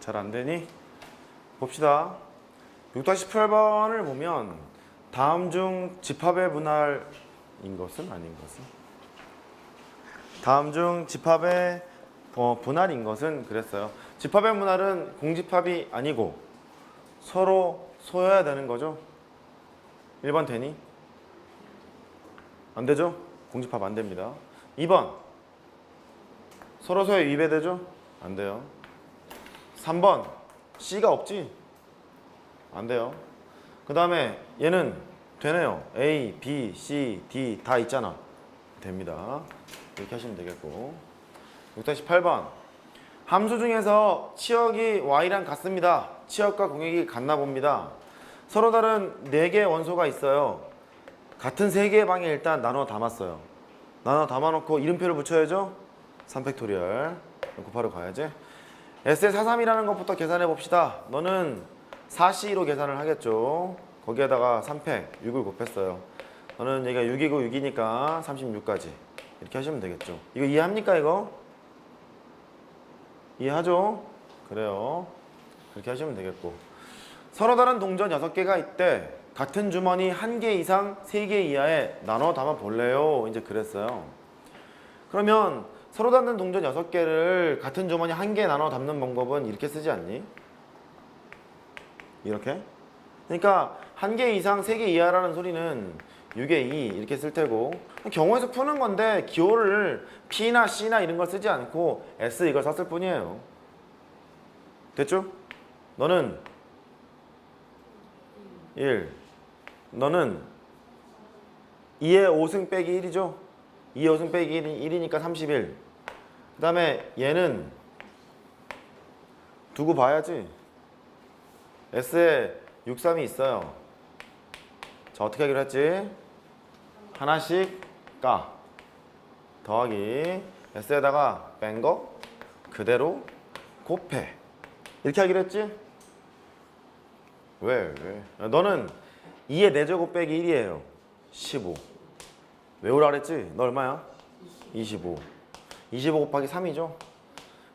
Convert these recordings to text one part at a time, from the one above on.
잘 안 되니? 봅시다. 6-8번을 보면 다음 중 집합의 분할인 것은 아닌 것은? 다음 중 집합의 어, 분할인 것은 그랬어요. 집합의 분할은 공집합이 아니고 서로 소여야 되는 거죠. 1번 되니? 안 되죠? 공집합 안 됩니다. 2번 서로 소여 위배되죠? 안 돼요. 3번 C가 없지? 안 돼요. 그 다음에 얘는 되네요. A, B, C, D 다 있잖아. 됩니다. 이렇게 하시면 되겠고 6-8번 함수 중에서 치역이 y랑 같습니다. 치역과 공역이 같나 봅니다. 서로 다른 4개의 원소가 있어요. 같은 3개의 방에 일단 나눠 담았어요. 나눠 담아놓고 이름표를 붙여야죠. 3팩토리얼 곱하러 가야지. S의 43이라는 것부터 계산해 봅시다. 너는 4C로 계산을 하겠죠. 거기에다가 3팩 6을 곱했어요. 너는 얘가 6이고 6이니까 36까지 이렇게 하시면 되겠죠. 이거 이해합니까 이거? 이해하죠? 그래요. 그렇게 하시면 되겠고. 서로 다른 동전 6개가 있대. 같은 주머니 1개 이상 3개 이하에 나눠 담아 볼래요? 이제 그랬어요. 그러면 서로 다른 동전 6개를 같은 주머니 1개 나눠 담는 방법은 이렇게 쓰지 않니? 이렇게? 그러니까 1개 이상 3개 이하라는 소리는 6의 2 이렇게 쓸 테고 경우에서 푸는 건데 기호를 P나 C나 이런 걸 쓰지 않고 S 이걸 썼을 뿐이에요. 됐죠? 너는 1 너는 2의 5승 빼기 1이죠? 2의 5승 빼기 1이, 1이니까 31. 그 다음에 얘는 두고 봐야지. S에 6, 3이 있어요. 자, 어떻게 하기로 했지? 하나씩 까. 더하기 S에다가 뺀 거 그대로 곱해. 이렇게 하기로 했지? 왜? 왜? 너는 2의 4제곱 빼기 1이에요. 15. 외우라 그랬지? 너 얼마야? 25. 25 곱하기 3이죠?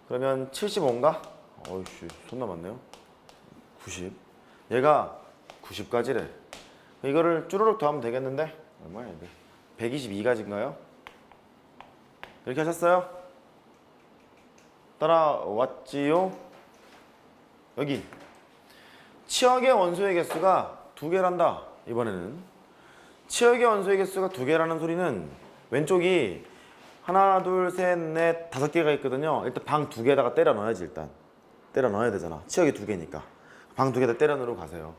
그러면 75인가? 어이씨, 손 남았네요. 90. 얘가 90까지래. 이거를 쭈르륵 더하면 되겠는데? 얼마야 이게? 122가지인가요? 이렇게 하셨어요? 따라왔지요? 여기 치역의 원소의 개수가 두 개란다. 이번에는 치역의 원소의 개수가 두 개라는 소리는 왼쪽이 하나, 둘, 셋, 넷, 다섯 개가 있거든요. 일단 방 두 개에다가 때려 넣어야지 일단. 때려 넣어야 되잖아. 치역이 두 개니까. 방 두 개다 때려 넣으러 가세요.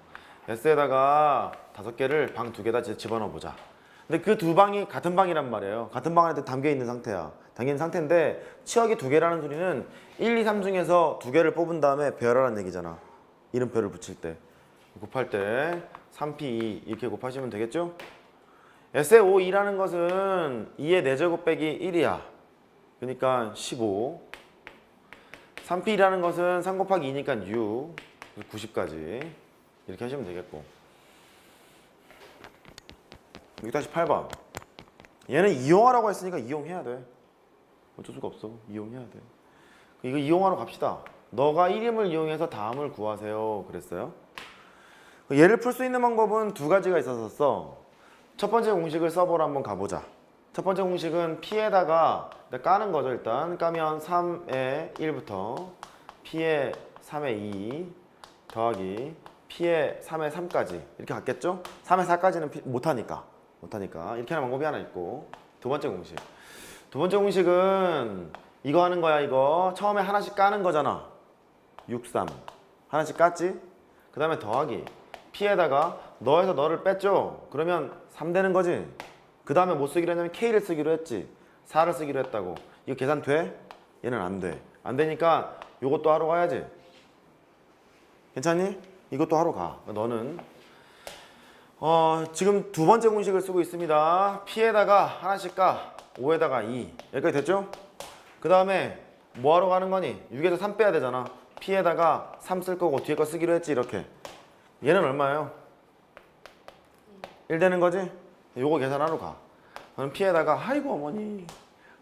S에다가 다섯 개를 방 두 개다 집어넣어 보자. 근데 그 두 방이 같은 방이란 말이에요. 같은 방 안에 담겨 있는 상태야. 담겨 상태인데 치역이 두 개라는 소리는 1, 2, 3 중에서 두 개를 뽑은 다음에 배열하라는 얘기잖아. 이름표를 붙일 때. 곱할 때 3P2 이렇게 곱하시면 되겠죠? S의 5, 2라는 것은 2의 4제곱 빼기 1이야. 그러니까 15. 3P라는 것은 3 곱하기 2니까 6. 90까지. 이렇게 하시면 되겠고. 6-8번. 얘는 이용하라고 했으니까 이용해야 돼. 어쩔 수가 없어. 이용해야 돼. 이거 이용하러 갑시다. 너가 1임을 이용해서 다음을 구하세요. 그랬어요. 얘를 풀 수 있는 방법은 두 가지가 있었어. 첫 번째 공식을 써보러 한번 가보자. 첫 번째 공식은 P에다가 까는 거죠. 일단. 까면 3의 1부터 P의 3의 2 더하기 P의 3의 3까지. 이렇게 갔겠죠? 3의 4까지는 못하니까. 못하니까. 이렇게 하는 방법이 하나 있고. 두 번째 공식. 두 번째 공식은 이거 하는 거야 이거. 처음에 하나씩 까는 거잖아. 6, 3 하나씩 깠지? 그 다음에 더하기 P에다가 너에서 너를 뺐죠? 그러면 3 되는 거지 그 다음에 뭐 쓰기로 했냐면 K를 쓰기로 했지 4를 쓰기로 했다고 이거 계산 돼? 얘는 안 돼. 안 되니까 요것도 하러 가야지 괜찮니? 이것도 하러 가 너는 어, 지금 두 번째 공식을 쓰고 있습니다 P에다가 하나씩 까 5에다가 2 여기까지 됐죠? 그 다음에 뭐 하러 가는 거니? 6에서 3 빼야 되잖아 P에다가 3 쓸 거고 뒤에 거 쓰기로 했지 이렇게 얘는 얼마예요? 1 되는 거지? 요거 계산하러 가. 그럼 P에다가 아이고 어머니.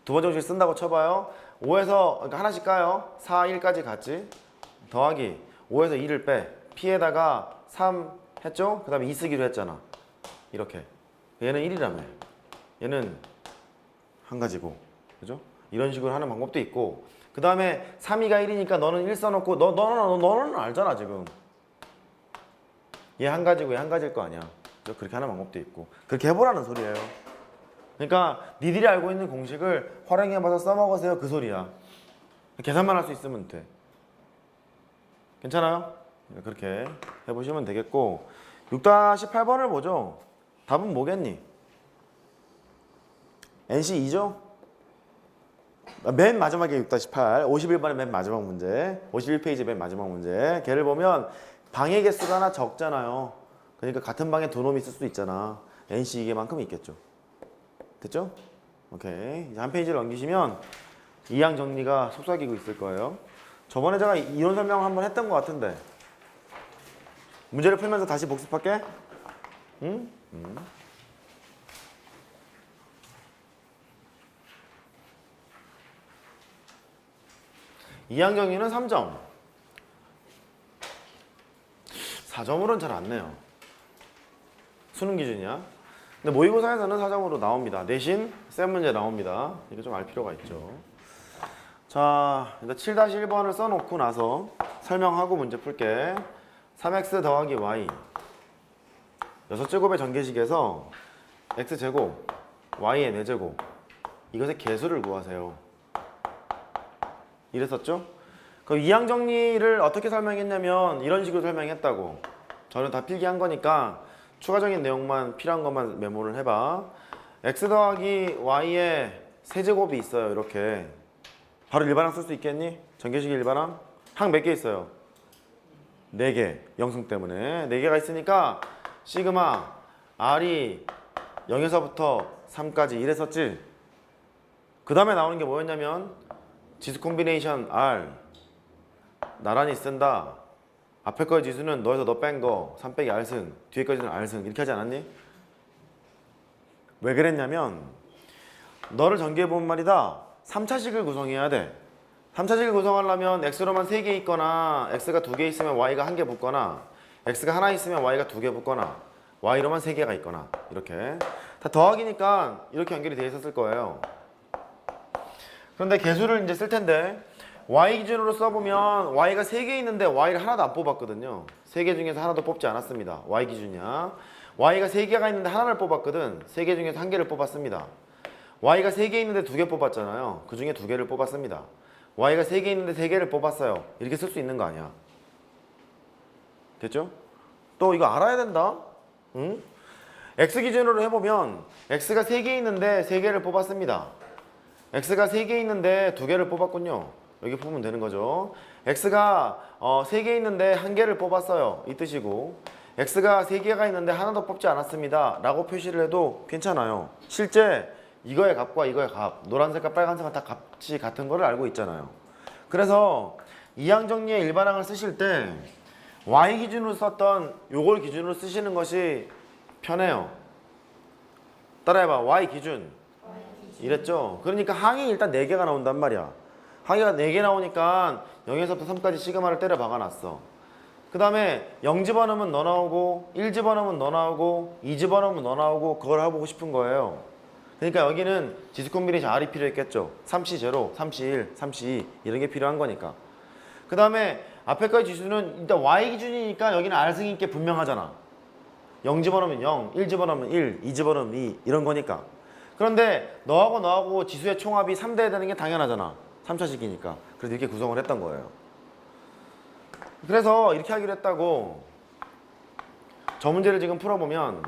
두 번째 공식 쓴다고 쳐봐요. 5에서 그러니까 하나씩 까요. 4, 1까지 갔지? 더하기 5에서 2를 빼. P에다가 3 했죠? 그 다음에 2 쓰기로 했잖아. 이렇게. 얘는 1이라며. 얘는 한 가지고. 그죠? 이런 식으로 하는 방법도 있고. 그 다음에 3이가 1이니까 너는 1 써놓고 너, 너는, 너, 너는 알잖아 지금 얘 한 가지고 얘 한 가지일 거 아니야? 그렇게 하는 방법도 있고 그렇게 해보라는 소리예요 그러니까 니들이 알고 있는 공식을 활용해봐서 써먹으세요 그 소리야 계산만 할 수 있으면 돼 괜찮아요? 네, 그렇게 해보시면 되겠고 6-8번을 보죠 답은 뭐겠니? NC 2죠? 맨 마지막에 6-8 51번의 맨 마지막 문제 51페이지 맨 마지막 문제 걔를 보면 방의 개수가 하나 적잖아요. 그러니까 같은 방에 두 놈이 있을 수 있잖아. NC 이게만큼 있겠죠. 됐죠? 오케이. 이제 한 페이지를 넘기시면 이항 정리가 속삭이고 있을 거예요. 저번에 제가 이론 설명 한번 했던 것 같은데. 문제를 풀면서 다시 복습할게. 응? 음. 이항 정리는 3점 4점으로는 잘 안 내요. 수능 기준이야. 근데 모의고사에서는 4점으로 나옵니다. 대신 쌤 문제 나옵니다. 이거 좀 알 필요가 있죠. 자 일단 7-1번을 써놓고 나서 설명하고 문제 풀게. 3x 더하기 y. 6제곱의 전개식에서 x제곱 y의 4제곱. 이것의 개수를 구하세요. 이랬었죠? 그 이항 정리를 어떻게 설명했냐면 이런 식으로 설명했다고. 저는 다 필기한 거니까 추가적인 내용만 필요한 것만 메모를 해봐. x 더하기 y의 세제곱이 있어요. 이렇게. 바로 일반항 쓸 수 있겠니? 전개식 일반항? 항 몇 개 있어요? 4개. 영승 때문에. 4개가 있으니까 시그마 r이 0에서부터 3까지 이랬었지? 그 다음에 나오는 게 뭐였냐면 지수 콤비네이션 R 나란히 쓴다. 앞에 거의 지수는 너에서 너 뺀 거, 3 빼기 R승, 뒤에 거지는 R승 이렇게 하지 않았니? 왜 그랬냐면 너를 전개해 본 말이다. 3차식을 구성해야 돼. 3차식을 구성하려면 X로만 3개 있거나 X가 2개 있으면 Y가 1개 붙거나 X가 하나 있으면 Y가 2개 붙거나 Y로만 3개가 있거나 이렇게 다 더하기니까 이렇게 연결이 돼 있었을 거예요. 그런데 개수를 이제 쓸 텐데 y 기준으로 써보면 y가 3개 있는데 y를 하나도 안 뽑았거든요. 3개 중에서 하나도 뽑지 않았습니다. y 기준이야. y가 3개가 있는데 하나를 뽑았거든. 3개 중에서 한 개를 뽑았습니다. y가 3개 있는데 2개 뽑았잖아요. 그 중에 2개를 뽑았습니다. y가 3개 있는데 3개를 뽑았어요. 이렇게 쓸 수 있는 거 아니야. 됐죠? 또 이거 알아야 된다. 응? x 기준으로 해보면 x가 3개 있는데 3개를 뽑았습니다. x가 3개 있는데 2개를 뽑았군요. 여기 보면 되는 거죠. x가 어, 3개 있는데 1개를 뽑았어요. 이 뜻이고 x가 3개가 있는데 하나도 뽑지 않았습니다. 라고 표시를 해도 괜찮아요. 실제 이거의 값과 이거의 값, 노란색과 빨간색은 다 값이 같은 거를 알고 있잖아요. 그래서 이항 정리의 일반항을 쓰실 때 y 기준으로 썼던 요걸 기준으로 쓰시는 것이 편해요. 따라해봐. y 기준. 이랬죠. 그러니까 항이 일단 4개가 나온단 말이야. 항이가 4개 나오니까 0에서부터 3까지 시그마를 때려 박아놨어. 그 다음에 0 집어넣으면 너 나오고 1 집어넣으면 너 나오고 2 집어넣으면 너 나오고 그걸 해보고 싶은 거예요. 그러니까 여기는 지수 콤비네이션 R이 필요했겠죠. 3C 제로, 3C 1, 3C 2 이런 게 필요한 거니까. 그 다음에 앞에 거의 지수는 일단 Y 기준이니까 여기는 R승이 있게 분명하잖아. 0 집어넣으면 0, 1 집어넣으면 1, 2 집어넣으면 2 이런 거니까. 그런데 너하고 너하고 지수의 총합이 3대야 되는 게 당연하잖아. 3차식이니까. 그래서 이렇게 구성을 했던 거예요. 그래서 이렇게 하기로 했다고 저 문제를 지금 풀어보면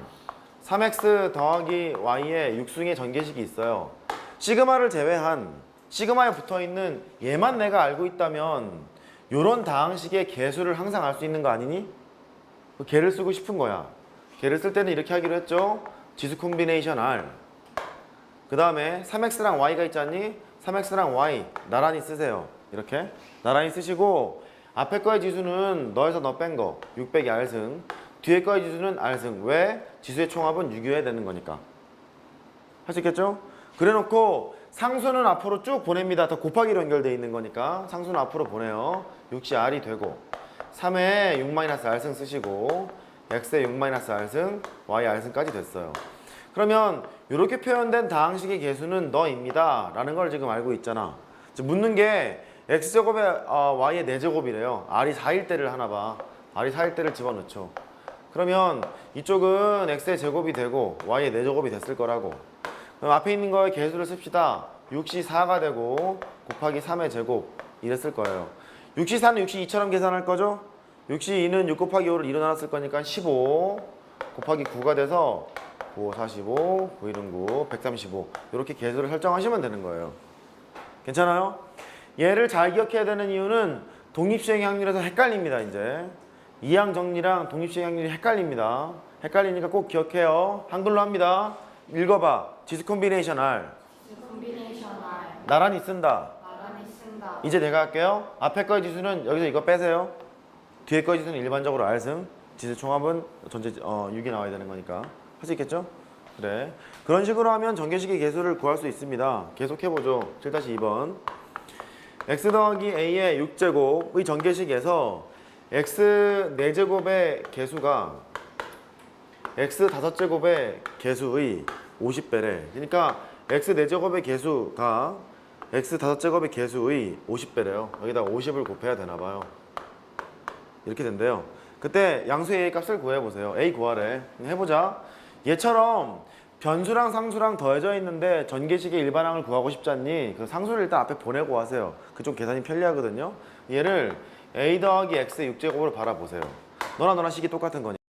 3x 더하기 y의 육승의 전개식이 있어요. 시그마를 제외한 시그마에 붙어있는 얘만 내가 알고 있다면 요런 다항식의 개수를 항상 알 수 있는 거 아니니? 그 개를 쓰고 싶은 거야. 개를 쓸 때는 이렇게 하기로 했죠. 지수 콤비네이션 R 그 다음에 3x랑 y가 있지 않니? 3x랑 y 나란히 쓰세요. 이렇게 나란히 쓰시고 앞에 거의 지수는 너에서 너 뺀 거 600이 r승 뒤에 거의 지수는 r승 왜? 지수의 총합은 6이어야 되는 거니까 할 수 있겠죠? 그래놓고 상수는 앞으로 쭉 보냅니다. 더 곱하기로 연결되어 있는 거니까 상수는 앞으로 보내요. 6시 r이 되고 3에 6-r승 쓰시고 x에 6-r승, y r승까지 됐어요. 그러면 이렇게 표현된 다항식의 개수는 너입니다. 라는 걸 지금 알고 있잖아. 묻는 게 x제곱에 어, y의 4제곱이래요. r이 4일 때를 하나 봐. r이 4일 때를 집어넣죠. 그러면 이쪽은 x의 제곱이 되고 y의 4제곱이 됐을 거라고. 그럼 앞에 있는 거의 개수를 씁시다. 6시 4가 되고 곱하기 3의 제곱 이랬을 거예요. 6시 4는 6시 2처럼 계산할 거죠? 6시 2는 6 곱하기 5를 2로 나눴을 거니까 15 곱하기 9가 돼서 9, 45, 9, 1은 9, 135 이렇게 개수를 설정하시면 되는 거예요. 괜찮아요? 얘를 잘 기억해야 되는 이유는 독립수행 확률에서 헷갈립니다 이제. 이항 정리랑 독립수행 확률이 헷갈립니다. 헷갈리니까 꼭 기억해요. 한글로 합니다. 읽어봐. 지수 콤비네이션 R. 콤비네이션 R. 나란히 쓴다. 나란히 쓴다. 이제 내가 할게요. 앞에 거의 지수는 여기서 이거 빼세요. 뒤에 거의 지수는 일반적으로 R승. 지수 총합은 전체 어, 6이 나와야 되는 거니까 할 수 있겠죠? 그래 그런 식으로 하면 전개식의 개수를 구할 수 있습니다 계속해보죠 7-2번 x 더하기 a의 6제곱의 전개식에서 x 4제곱의 개수가 x 5제곱의 개수의 50배래. 그러니까 x 4제곱의 개수가 x 5제곱의 개수의 50배래요. 여기다 50을 곱해야 되나 봐요. 이렇게 된대요. 그때 양수의 a 값을 구해 보세요. a 구하래. 해보자. 얘처럼 변수랑 상수랑 더해져 있는데 전개식의 일반항을 구하고 싶잖니? 그 상수를 일단 앞에 보내고 하세요. 그쪽 계산이 편리하거든요. 얘를 a 더하기 x의 6제곱으로 바라보세요. 너나 너나 식이 똑같은 거니.